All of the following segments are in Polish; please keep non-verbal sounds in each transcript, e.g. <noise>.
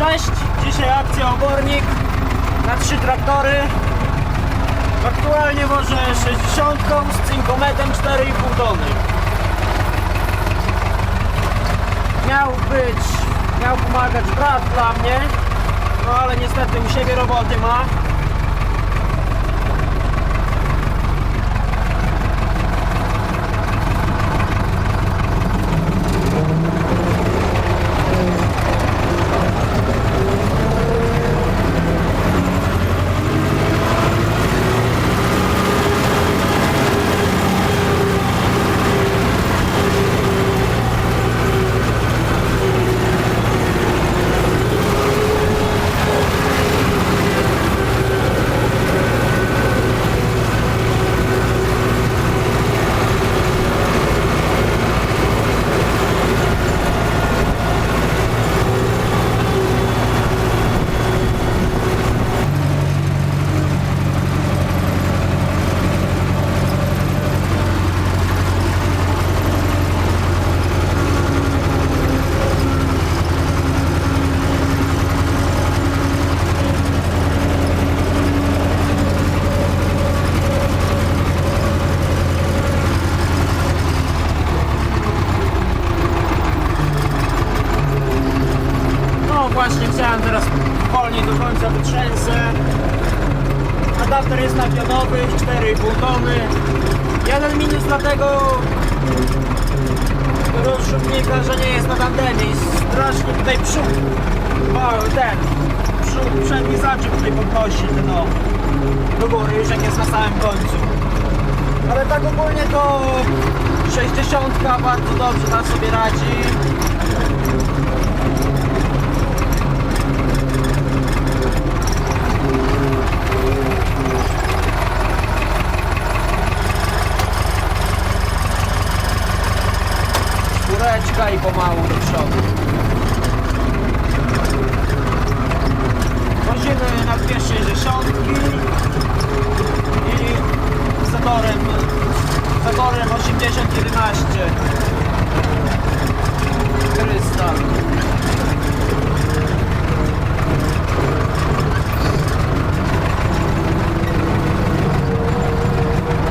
Cześć! Dzisiaj akcja obornik na trzy traktory. Aktualnie wożę 60 z cynkometem 4,5 tony. Miał być, miał pomagać brat dla mnie, no ale niestety u siebie roboty ma. No właśnie chciałem teraz wolniej do końca wytrzęsę. Adapter jest napionowy, 4,5 tony. Jeden minus dlatego rozrzutnika, że nie jest na tandemie i strasznie tutaj przód, o, ten, przód, przedni zaczep tutaj podnosi ten o, do góry już jak jest na samym końcu. Ale tak ogólnie to 60 bardzo dobrze tam sobie radzi. Czwóreczka i pomału do przodu. Wozimy na dwie 60 i zatorem, zatorem 8011 Krystal.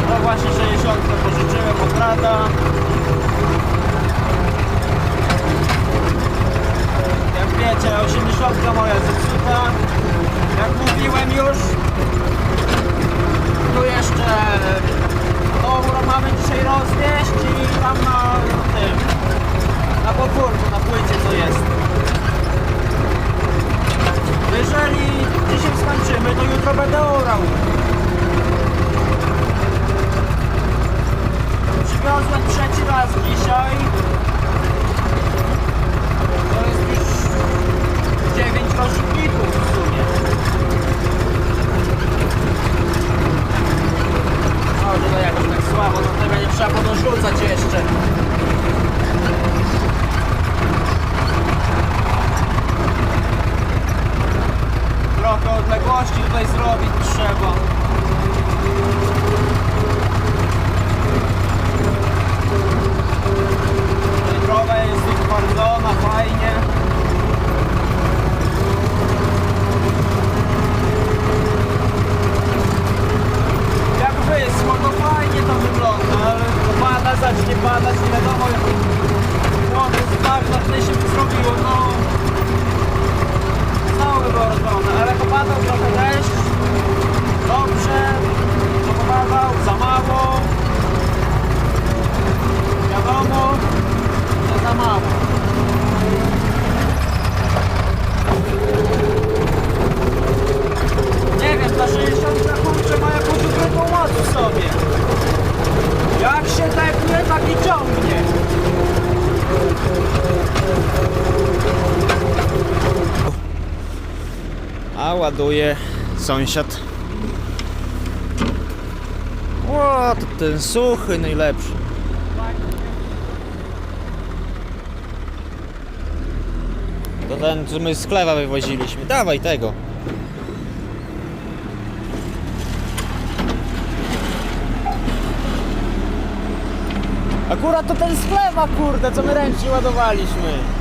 No właśnie 60 pożyczyłem od brata. Jak wiecie, 80 moja zepsuta. Jak mówiłem już, tu jeszcze dobro mamy dzisiaj rozwieść i tam na tym, na podwórku, na płycie co jest. Jeżeli dzisiaj skończymy, to jutro będę orał. Przywiozłem trzeci raz dzisiaj. To jest już 9 roczników w sumie. O, tutaj jakoś tak słabo, no to będzie trzeba podorzucać jeszcze. Trochę odległości tutaj zrobić trzeba. Tutaj Droga jest utwardzona, fajnie. Jak wyschło, to fajnie to wygląda, ale to pada, zacznie padać, nie wiadomo jak no, z bagna tutaj się zrobiło, no znowu by było rozwalone, ale popadał trochę deszcz, dobrze, to popadał, za mało, wiadomo, że za mało. Nie wiem, ta 60 kurczę ma jakąś ukrytą moc w sobie. Jak się tepnie, tak i ciągnie. A ładuje sąsiad. O, to ten suchy najlepszy. To ten, co my z sklepa wywoziliśmy. Dawaj tego. Akurat to ten sklepa, kurde, co my ręcznie ładowaliśmy.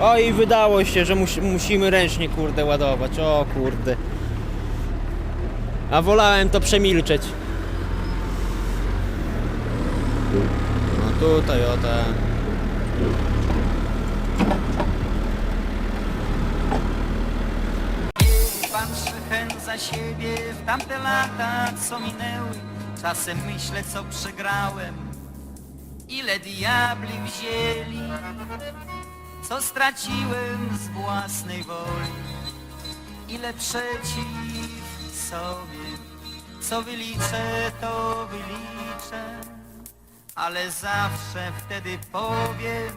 O i wydało się, że mus, musimy ręcznie kurde ładować. O kurde. A wolałem to przemilczeć. No tutaj o te. Chęt za siebie w tamte lata, co minęły. Czasem myślę, co przegrałem. Ile diabli wzięli, co straciłem z własnej woli. Ile przeciw sobie, co wyliczę, to wyliczę. Ale zawsze wtedy powiem,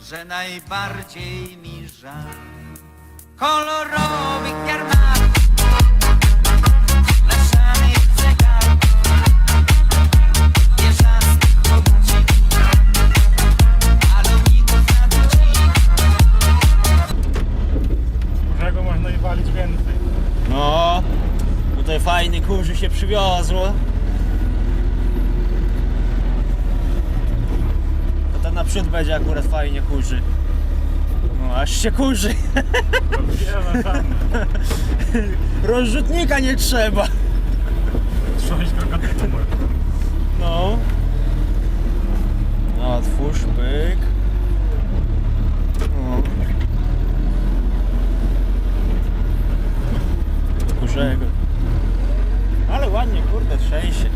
że najbardziej mi żal kolorowych jarmarków, Naprzód będzie akurat fajnie kurzy. No, aż się kurzy. <laughs> Rozrzutnika nie trzeba. Trząść krokodylu. No. No, otwórz, pyk. No. Kurzego. Ale ładnie, kurde, trzęsie.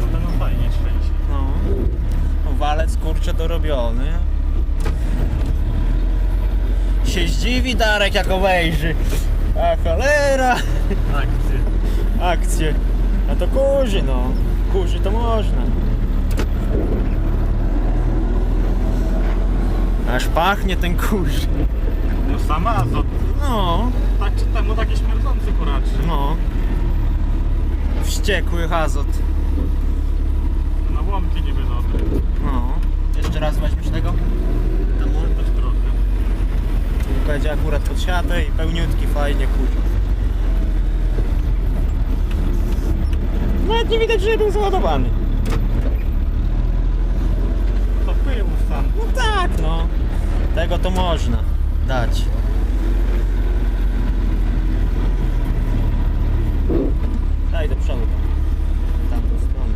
No to no fajnie trzęsie. No. Walec kurczę dorobiony. Się zdziwi Darek jak obejrzy. A cholera. Akcje. Akcje. A to kurzy no. Kurzy to można. Aż pachnie ten kurz. No sam azot. No, Tak czy temu taki śmierdzący kuraczy. no. Wściekły azot. Na łomki niby dobry. No. Jeszcze raz weźmiesz tego? Tam Też trochę. Będzie akurat pod siatę i pełniutki, fajnie kurz. Nawet nie widać, że był załadowany. To pył sam. No tak, no. Tego to można dać. Daj do przodu tam. Tamtą stronę.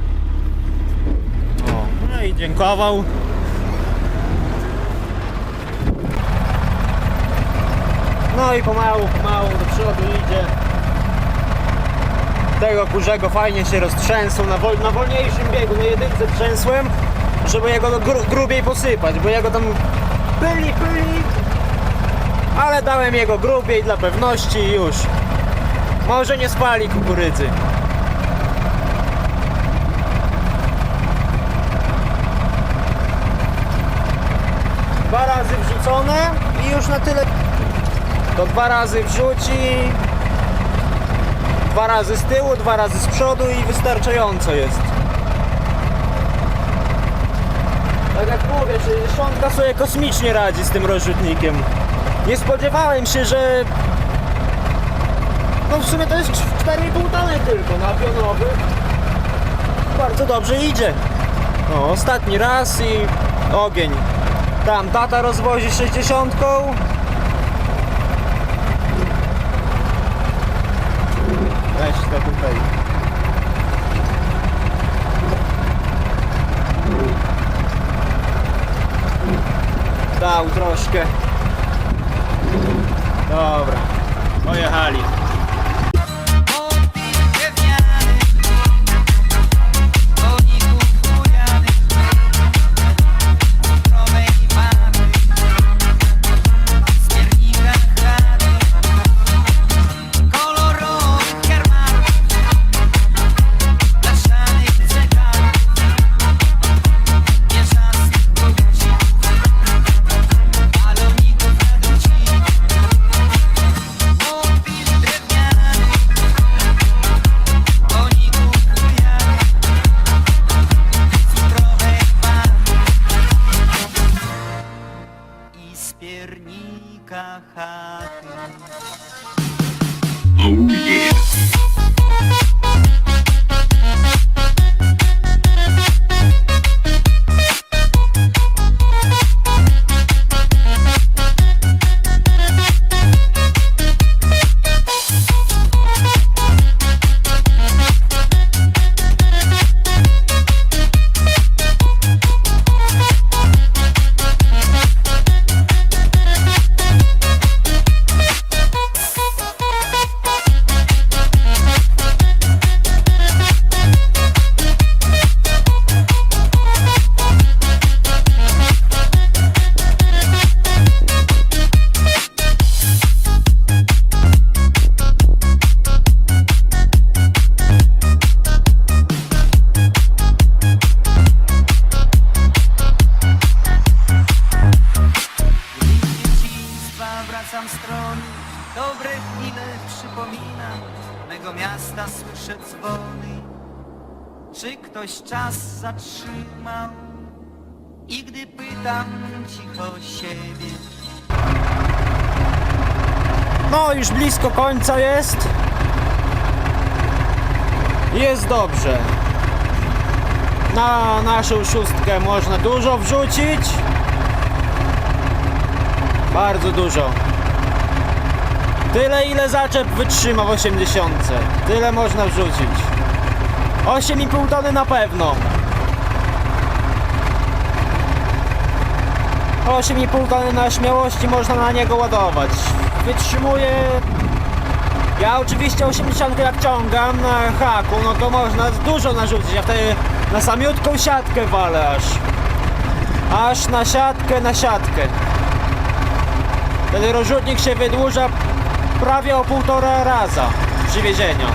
O, no i dziękował. No i pomału, pomału do przodu idzie. Tego kurzego fajnie się roztrzęsł na, wol, na wolniejszym biegu, na jedynce trzęsłem, żeby jego gru, grubiej posypać, bo jego tam pyli, pyli, ale dałem jego grubiej dla pewności i już. Może nie spali kukurydzy. Dwa razy wrzucone i już na tyle. To dwa razy wrzuci. Dwa razy z tyłu, dwa razy z przodu i wystarczająco jest. Tak jak mówię, czy szczątka sobie kosmicznie radzi z tym rozrzutnikiem. Nie spodziewałem się, że... No w sumie to jest 4,5 tony tylko na pionowy. Bardzo dobrze idzie. No, ostatni raz i ogień. Tam tata rozwozi 60. Weź tutaj. Dał troszkę. Dobra. Pojechali. наверняка хаты. Oh, yeah. Strony, dobre chwile przypominam, mego miasta słyszę dzwony. Czy ktoś czas zatrzymał? I gdy pytam cicho siebie, No, już blisko końca jest. Jest dobrze. Na naszą szóstkę można dużo wrzucić. Bardzo dużo. Tyle ile zaczep wytrzyma w 80. Tyle można wrzucić. 8,5 tony na pewno. 8,5 tony na śmiałości można na niego ładować. Wytrzymuje. Ja oczywiście 80 jak ciągam na haku, no to można dużo narzucić. Ja wtedy na samiutką siatkę walę aż. Aż na siatkę, na siatkę. Wtedy rozrzutnik się wydłuża prawie o półtora raza przywiezienia.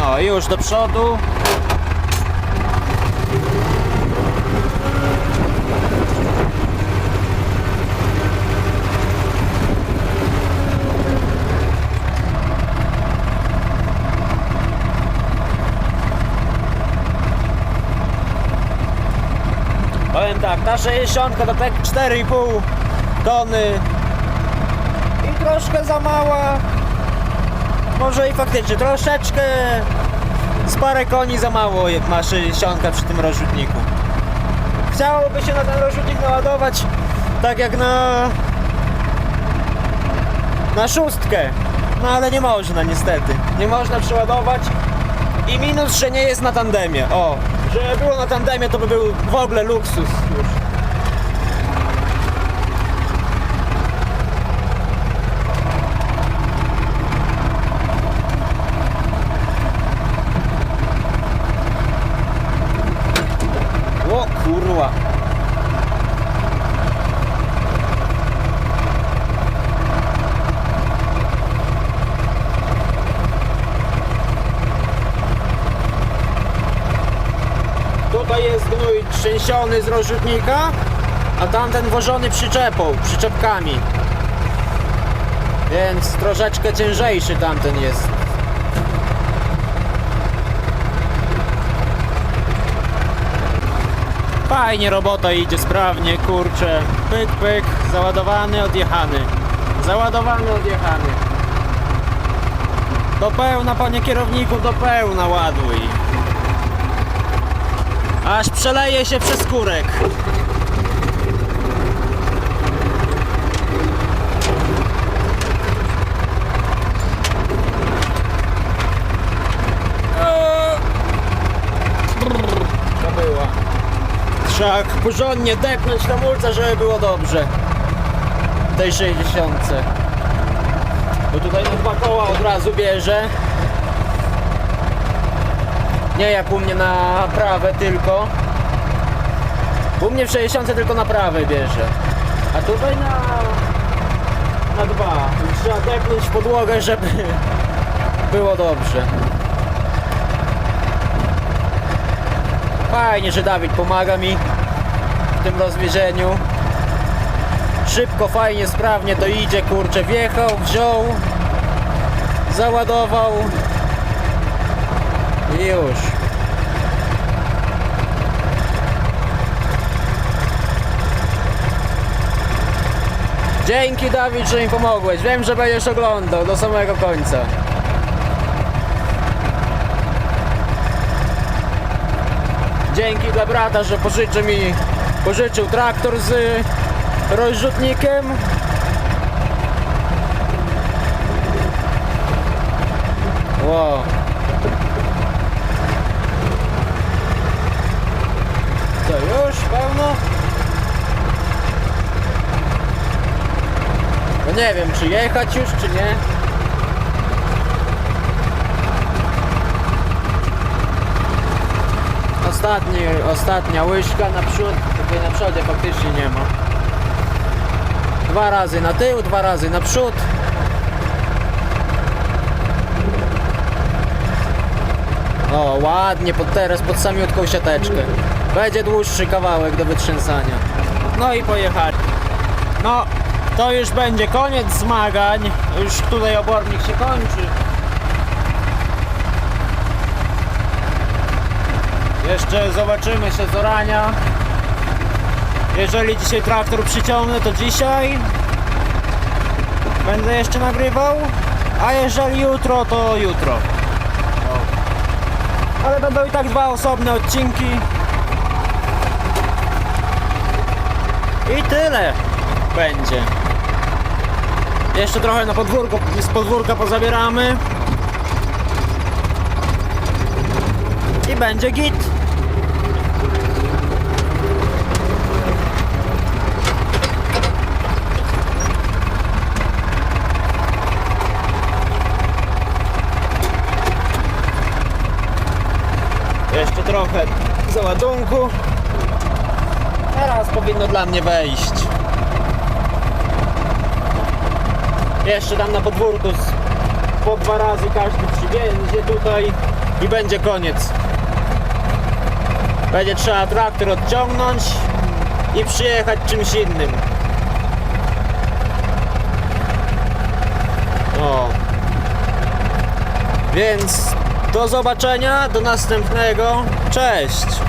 No i już do przodu. Powiem tak, ta 60 to tak 4,5 tony i troszkę za mała. Może i faktycznie troszeczkę z parę koni za mało jak ma 60 przy tym rozrzutniku. Chciałoby się na ten rozrzutnik naładować tak jak na na szóstkę. No ale nie można niestety. Nie można przeładować. I minus, że nie jest na tandemie. O, że było na tandemie to by był w ogóle luksus już. O kurwa. Tutaj jest gnój trzęsiony z rozrzutnika, a tamten wożony przyczepą, przyczepkami. Więc troszeczkę ciężejszy tamten jest. Fajnie robota idzie sprawnie, kurczę. Pyk, pyk, załadowany, odjechany. Załadowany, odjechany. Do pełna, panie kierowniku, do pełna ładuj. Aż przeleje się przez kurek. To była. Trzeba porządnie depnąć hamulca, żeby było dobrze. W tej 60. Bo tutaj na dwa koła od razu bierze. Nie jak u mnie na prawe tylko. U mnie w 60 tylko na prawe bierze. A tutaj na, na dwa. Trzeba depnąć podłogę, żeby <laughs> było dobrze. Fajnie, że Dawid pomaga mi w tym rozwiezieniu. Szybko, fajnie, sprawnie to idzie, kurczę. Wjechał, wziął, załadował już. Dzięki Dawid, że mi pomogłeś. Wiem, że będziesz oglądał do samego końca. Dzięki dla brata, że pożyczy mi, pożyczył traktor z rozrzutnikiem. Wow. Co, już pełno? No nie wiem, czy jechać już, czy nie. Ostatni, ostatnia łyżka naprzód, tutaj na przodzie faktycznie nie ma. Dwa razy na tył, dwa razy na przód. O, ładnie, pod teraz pod samiutką siateczkę. Będzie dłuższy kawałek do wytrzęsania. No i pojechali. No, to już będzie koniec zmagań. Już tutaj obornik się kończy. Jeszcze zobaczymy się z orania. Jeżeli dzisiaj traktor przyciągnę, to dzisiaj będę jeszcze nagrywał. A jeżeli jutro, to jutro. Ale będą i tak dwa osobne odcinki. I tyle będzie. Jeszcze trochę na podwórko, z podwórka pozabieramy. I będzie git. Jeszcze trochę załadunku. Teraz powinno dla mnie wejść. Jeszcze tam na podwórku po dwa razy każdy przybędzie tutaj i będzie koniec. Będzie trzeba traktor odciągnąć i przyjechać czymś innym. O. Więc do zobaczenia, do następnego. Cześć!